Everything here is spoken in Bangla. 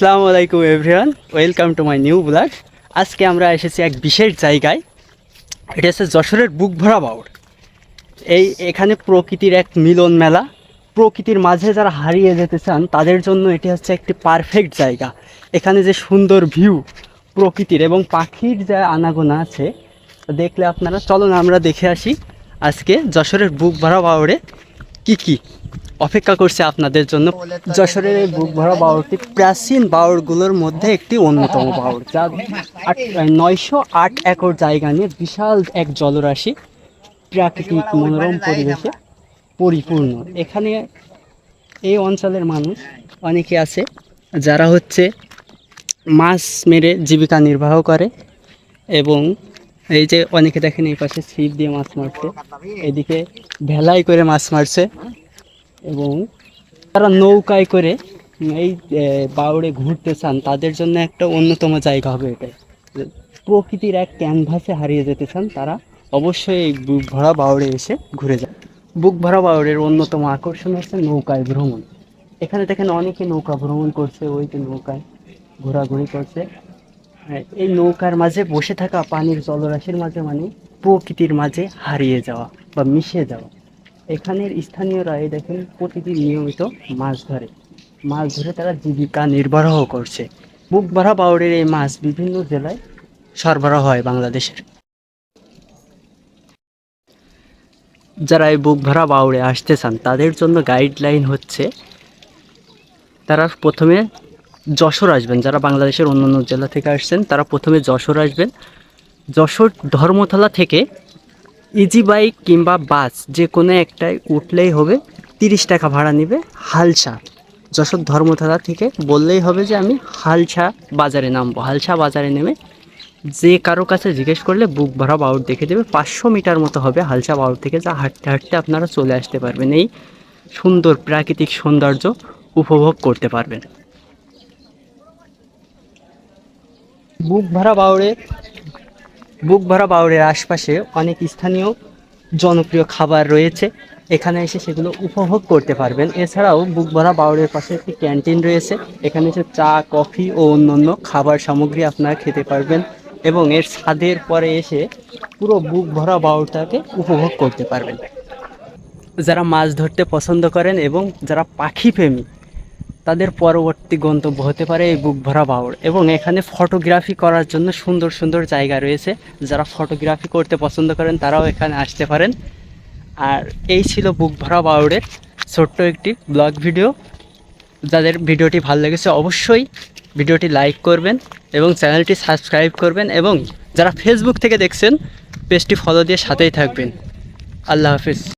আসসালামু আলাইকুম everyone, welcome to my new blog. আজকে আমরা এসেছি এক বিশেষ জায়গায়। এটা হচ্ছে যশোরের বুক ভরা বাউর এই এখানে প্রকৃতির এক মিলন মেলা। প্রকৃতির মাঝে যারা হারিয়ে যেতে চান, তাদের জন্য এটি হচ্ছে একটি পারফেক্ট জায়গা। এখানে যে সুন্দর ভিউ প্রকৃতির এবং পাখির যা আনাগোনা আছে, দেখলে আপনারা, চলুন আমরা দেখে আসি আজকে যশোরের বুক ভরা বাউরে কী কি। অপেক্ষা করছে আপনাদের জন্য। যশোরের এই বুক ভরা বাউরটি প্রাচীন বাউরগুলোর মধ্যে একটি অন্যতম বাউর যা নয়শো আট একর জায়গা নিয়ে বিশাল এক জলরাশি, প্রাকৃতিক মনোরম পরিবেশে পরিপূর্ণ। এখানে এই অঞ্চলের মানুষ অনেকে আছে, যারা হচ্ছে মাছ মেরে জীবিকা নির্বাহ করে এবং এই যে অনেকে দেখেন এই পাশে ছিপ দিয়ে মাছ মারছে, এদিকে ভেলাই করে মাছ মারছে। এবং তারা নৌকায় করে এই বাউড়ে ঘুরতে চান তাদের জন্য একটা অন্যতম জায়গা হবে এটাই। প্রকৃতির এক ক্যানভাসে হারিয়ে যেতে চান তারা অবশ্যই এই বুক ভরা বাউড়ে এসে ঘুরে যান। বুক ভরা বাউড়ের অন্যতম আকর্ষণ হচ্ছে নৌকায় ভ্রমণ। এখানে দেখেন অনেকে নৌকা ভ্রমণ করছে ওই যে নৌকায় ঘোরাঘুরি করছে। হ্যাঁ, এই নৌকার মাঝে বসে থাকা পানির জলরাশির মাঝে মানে প্রকৃতির মাঝে হারিয়ে যাওয়া বা মিশে যাওয়া। এখানের স্থানীয়রা এই দেখেন প্রতিদিন নিয়মিত মাছ ধরে। মাছ ধরে তারা জীবিকা নির্বাহ করছে। বুক ভরা বাউরের এই মাছ বিভিন্ন জেলায় সরবরাহ হয় বাংলাদেশের। যারা এই বুক ভরা বাউড়ে আসতে চান, তাদের জন্য গাইডলাইন হচ্ছে, তারা প্রথমে যশোর আসবেন। যারা বাংলাদেশের অন্যান্য জেলা থেকে আসছেন, তারা প্রথমে যশোর আসবেন। যশোর ধর্মতলা থেকে ইজি বাইক কিংবা বাস যে কোনো একটায় উঠলেই হবে, তিরিশ টাকা ভাড়া নেবে হালসা। যশোর ধর্মতলা থেকে বললেই হবে যে আমি হালসা বাজারে নামবো। হালসা বাজারে নেমে যে কারও কাছে জিজ্ঞেস করলে বুক ভরা বাউট দেখে দেবে। পাঁচশো মিটার মতো হবে হালসা বাউট থেকে যা হাঁটতে হাঁটতে আপনারা চলে আসতে পারবেন। এই সুন্দর প্রাকৃতিক সৌন্দর্য উপভোগ করতে পারবেন। বুক ভরা বাউড়ে বুক ভরা বাউড়ের আশপাশে অনেক স্থানীয় জনপ্রিয় খাবার রয়েছে। এখানে এসে সেগুলো উপভোগ করতে পারবেন। এছাড়াও বুক ভরা বাউড়ের পাশে একটি ক্যান্টিন রয়েছে। এখানে এসে চা, কফি ও অন্যান্য খাবার সামগ্রী আপনারা খেতে পারবেন এবং এর ছাদের পরে এসে পুরো বুক ভরা বাউড়টাকে উপভোগ করতে পারবেন। যারা মাছ ধরতে পছন্দ করেন এবং যারা পাখি প্রেমী তাদের পরবর্তী গন্তব্য হতে পারে এই বুক ভরা বাউড়। এবং এখানে ফটোগ্রাফি করার জন্য সুন্দর সুন্দর জায়গা রয়েছে। যারা ফটোগ্রাফি করতে পছন্দ করেন, তারাও এখানে আসতে পারেন। আর এই ছিল বুক ভরা বাউড়ের ছোট্ট একটি ব্লগ ভিডিও। যাদের ভিডিওটি ভালো লেগেছে অবশ্যই ভিডিওটি লাইক করবেন এবং চ্যানেলটি সাবস্ক্রাইব করবেন এবং যারা ফেসবুক থেকে দেখছেন, পেজটি ফলো দিয়ে সাথেই থাকবেন। আল্লাহ হাফিজ।